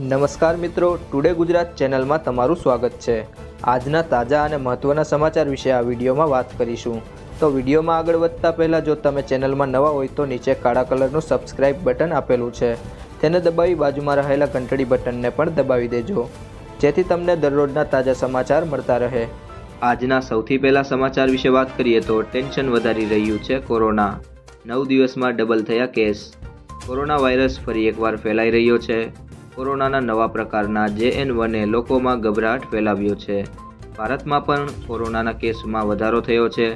નમસ્કાર મિત્રો ટુડે ગુજરાત ચેનલમાં તમારું સ્વાગત છે. આજના તાજા અને મહત્ત્વના સમાચાર વિશે આ વિડીયોમાં વાત કરીશું. તો વિડીયોમાં આગળ વધતા પહેલાં જો તમે ચેનલમાં નવા હોય તો નીચે કાળા કલરનું સબસ્ક્રાઇબ બટન આપેલું છે. તેને દબાવી બાજુમાં રહેલા ઘંટડી બટનને પણ દબાવી દેજો. જેથી તમને દરરોજના તાજા સમાચાર મળતા રહે. આજના સૌથી પહેલા સમાચાર વિશે વાત કરીએ તો ટેન્શન વધારી રહ્યું છે કોરોના. નવ દિવસમાં ડબલ થયા કેસ. કોરોના વાયરસ ફરી એકવાર ફેલાઈ રહ્યો છે. કોરોનાના નવા પ્રકારના જે એન વને લોકોમાં ગભરાટ ફેલાવ્યો છે. ભારતમાં પણ કોરોનાના કેસમાં વધારો થયો છે.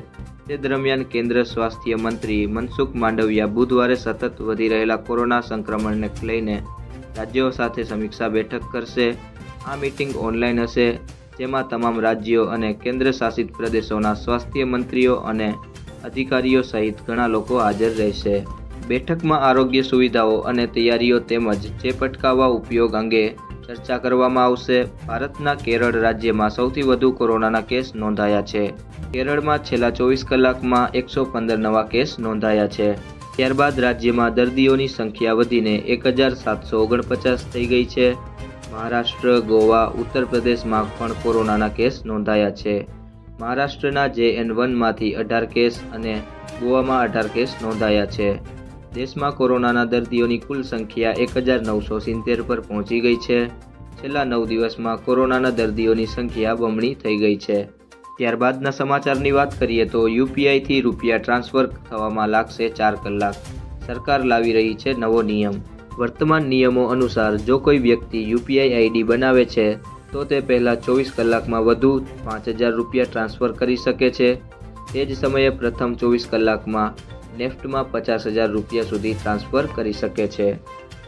તે દરમિયાન કેન્દ્ર સ્વાસ્થ્ય મંત્રી મનસુખ માંડવિયા બુધવારે સતત વધી રહેલા કોરોના સંક્રમણને લઈને રાજ્યો સાથે સમીક્ષા બેઠક કરશે. આ મિટિંગ ઓનલાઈન હશે, જેમાં તમામ રાજ્યો અને કેન્દ્ર શાસિત પ્રદેશોના સ્વાસ્થ્ય મંત્રીઓ અને અધિકારીઓ સહિત ઘણા લોકો હાજર રહેશે. બેઠકમાં આરોગ્ય સુવિધાઓ અને તૈયારીઓ તેમજ ચેપ અટકાવવા ઉપયોગ અંગે ચર્ચા કરવામાં આવશે. ભારતના કેરળ રાજ્યમાં સૌથી વધુ કોરોનાના કેસ નોંધાયા છે. કેરળમાં છેલ્લા ચોવીસ કલાકમાં એકસો પંદર નવા કેસ નોંધાયા છે. ત્યારબાદ રાજ્યમાં દર્દીઓની સંખ્યા વધીને એક હજાર સાતસો ઓગણપચાસ થઈ ગઈ છે. મહારાષ્ટ્ર, ગોવા, ઉત્તર પ્રદેશમાં પણ કોરોનાના કેસ નોંધાયા છે. મહારાષ્ટ્રના જે એન વનમાંથી અઢાર કેસ અને ગોવામાં અઢાર કેસ નોંધાયા છે. દેશમાં કોરોનાના દર્દીઓની કુલ સંખ્યા એક હજાર નવસો સિત્તેર પર પહોંચી ગઈ છે. છેલ્લા નવ દિવસમાં કોરોનાના દર્દીઓની સંખ્યા બમણી થઈ ગઈ છે. ત્યારબાદના સમાચારની વાત કરીએ તો યુપીઆઈથી રૂપિયા ટ્રાન્સફર થવામાં લાગશે ચાર કલાક. સરકાર લાવી રહી છે નવો નિયમ. વર્તમાન નિયમો અનુસાર જો કોઈ વ્યક્તિ યુપીઆઈ આઈડી બનાવે છે, તો તે પહેલાં ચોવીસ કલાકમાં વધુ પાંચ હજાર રૂપિયા ટ્રાન્સફર કરી શકે છે. તે જ સમયે પ્રથમ ચોવીસ કલાકમાં નેફ્ટમાં પચાસ હજાર રૂપિયા સુધી ટ્રાન્સફર કરી શકે છે.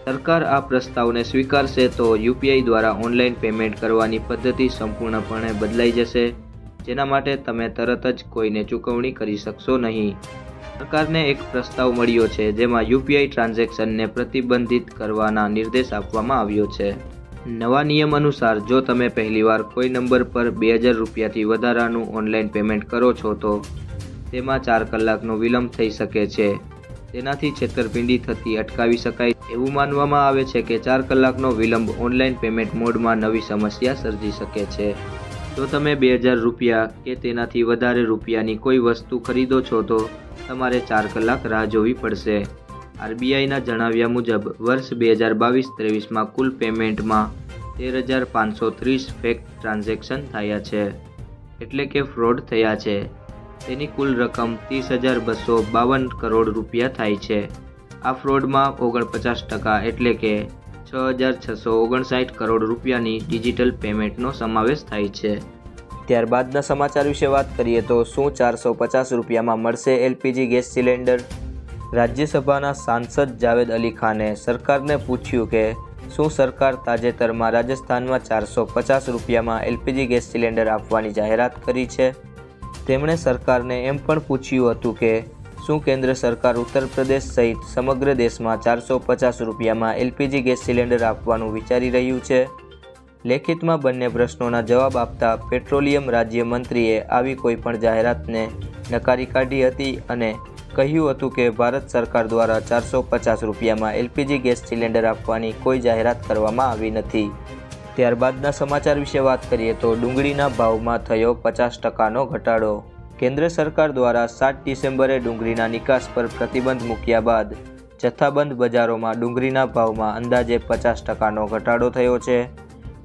સરકાર આ પ્રસ્તાવને સ્વીકારશે તો યુપીઆઈ દ્વારા ઓનલાઈન પેમેન્ટ કરવાની પદ્ધતિ સંપૂર્ણપણે બદલાઈ જશે, જેના માટે તમે તરત જ કોઈને ચૂકવણી કરી શકશો નહીં. સરકારને એક પ્રસ્તાવ મળ્યો છે, જેમાં યુપીઆઈ ટ્રાન્ઝેક્શનને પ્રતિબંધિત કરવાના નિર્દેશ આપવામાં આવ્યો છે. નવા નિયમ અનુસાર, જો તમે પહેલીવાર કોઈ નંબર પર બે હજાર રૂપિયાથી વધારાનું ઓનલાઈન પેમેન્ટ કરો છો, તો તેમાં ચાર કલાકનો વિલંબ થઈ શકે છે. તેનાથી છેતરપિંડી થતી અટકાવી શકાય. એવું માનવામાં આવે છે કે ચાર કલાકનો વિલંબ ઓનલાઈન પેમેન્ટ મોડમાં નવી સમસ્યા સર્જી શકે છે. જો તમે બે હજાર રૂપિયા કે તેનાથી વધારે રૂપિયાની કોઈ વસ્તુ ખરીદો છો તો તમારે ચાર કલાક રાહ જોવી પડશે. આરબીઆઈના જણાવ્યા મુજબ, વર્ષ બે હજાર બાવીસ ત્રેવીસમાં કુલ પેમેન્ટમાં તેર હજાર પાંચસો ત્રીસ ફેક ટ્રાન્ઝેક્શન થયા છે. એટલે કે ફ્રોડ થયા છે. તેની કુલ રકમ ત્રીસ હજાર બસો બાવન કરોડ રૂપિયા થાય છે. આ ફ્રોડમાં ઓગણપચાસ ટકા એટલે કે છ હજાર છસો ઓગણસાઠ કરોડ રૂપિયાની ડિજિટલ પેમેન્ટનો સમાવેશ થાય છે. ત્યારબાદના સમાચાર વિશે વાત કરીએ તો શું ચારસો પચાસ રૂપિયામાં મળશે એલપીજી ગેસ સિલિન્ડર? રાજ્યસભાના સાંસદ જાવેદ અલી ખાને સરકારને પૂછ્યું કે શું સરકાર તાજેતરમાં રાજસ્થાનમાં ચારસો પચાસ રૂપિયામાં એલપીજી ગેસ સિલિન્ડર આપવાની જાહેરાત કરી છે? તેમણે સરકારને એમ પણ પૂછ્યું હતું કે, શું કેન્દ્ર સરકાર ઉત્તર પ્રદેશ સહિત સમગ્ર દેશમાં ચારસો પચાસ રૂપિયામાં એલપીજી ગેસ સિલિન્ડર આપવાનું વિચારી રહ્યું છે? લેખિતમાં બંને પ્રશ્નોના જવાબ આપતા પેટ્રોલિયમ રાજ્યમંત્રીએ આવી કોઈ પણ જાહેરાતને નકારી કાઢી હતી અને કહ્યું હતું કે, ભારત સરકાર દ્વારા ચારસો પચાસ રૂપિયામાં એલપીજી ગેસ સિલિન્ડર આપવાની કોઈ જાહેરાત કરવામાં આવી નથી. ત્યારબાદના સમાચાર વિશે વાત કરીએ તો ડુંગળીના ભાવમાં થયો પચાસ ટકાનો ઘટાડો. કેન્દ્ર સરકાર દ્વારા સાત ડિસેમ્બરે ડુંગળીના નિકાસ પર પ્રતિબંધ મૂક્યા બાદ જથ્થાબંધ બજારોમાં ડુંગળીના ભાવમાં અંદાજે પચાસ ટકાનો ઘટાડો થયો છે.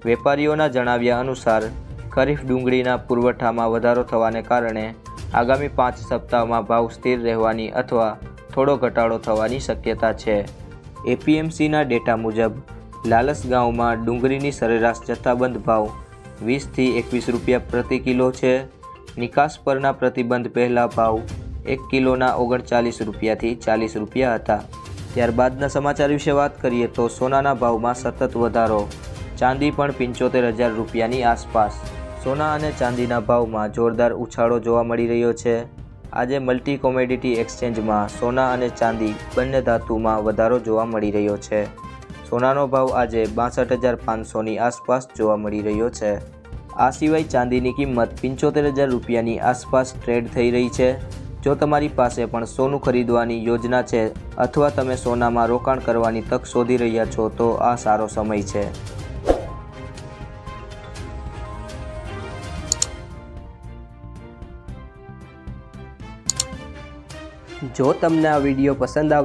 વેપારીઓના જણાવ્યા અનુસાર, ખરીફ ડુંગળીના પુરવઠામાં વધારો થવાને કારણે આગામી પાંચ સપ્તાહમાં ભાવ સ્થિર રહેવાની અથવા થોડો ઘટાડો થવાની શક્યતા છે. એપીએમસીના ડેટા મુજબ લાલસ ગાંવમાં ડુંગળીની સરેરાશ જથ્થાબંધ ભાવ વીસથી એકવીસ રૂપિયા પ્રતિ કિલો છે. નિકાસ પરના પ્રતિબંધ પહેલાં ભાવ એક કિલોના ઓગણચાલીસ રૂપિયાથી ચાલીસ રૂપિયા હતા. ત્યારબાદના સમાચાર વિશે વાત કરીએ તો સોનાના ભાવમાં સતત વધારો. ચાંદી પણ પંચોતેર હજાર રૂપિયાની આસપાસ. સોના અને ચાંદીના ભાવમાં જોરદાર ઉછાળો જોવા મળી રહ્યો છે. આજે મલ્ટી કોમોડિટી એક્સચેન્જમાં સોના અને ચાંદી બંને ધાતુમાં વધારો જોવા મળી રહ્યો છે. સોનાનો ભાવ આજે બાસઠ હજાર પાંચસોની આસપાસ જોવા મળી રહ્યો છે. આ સિવાય ચાંદીની કિંમત પંચોતેર હજાર રૂપિયાની આસપાસ ટ્રેડ થઈ રહી છે. જો તમારી પાસે પણ સોનું ખરીદવાની યોજના છે અથવા તમે સોનામાં રોકાણ કરવાની તક શોધી રહ્યા છો, તો આ સારો સમય છે. જો તમને આ વીડિયો પસંદ આવે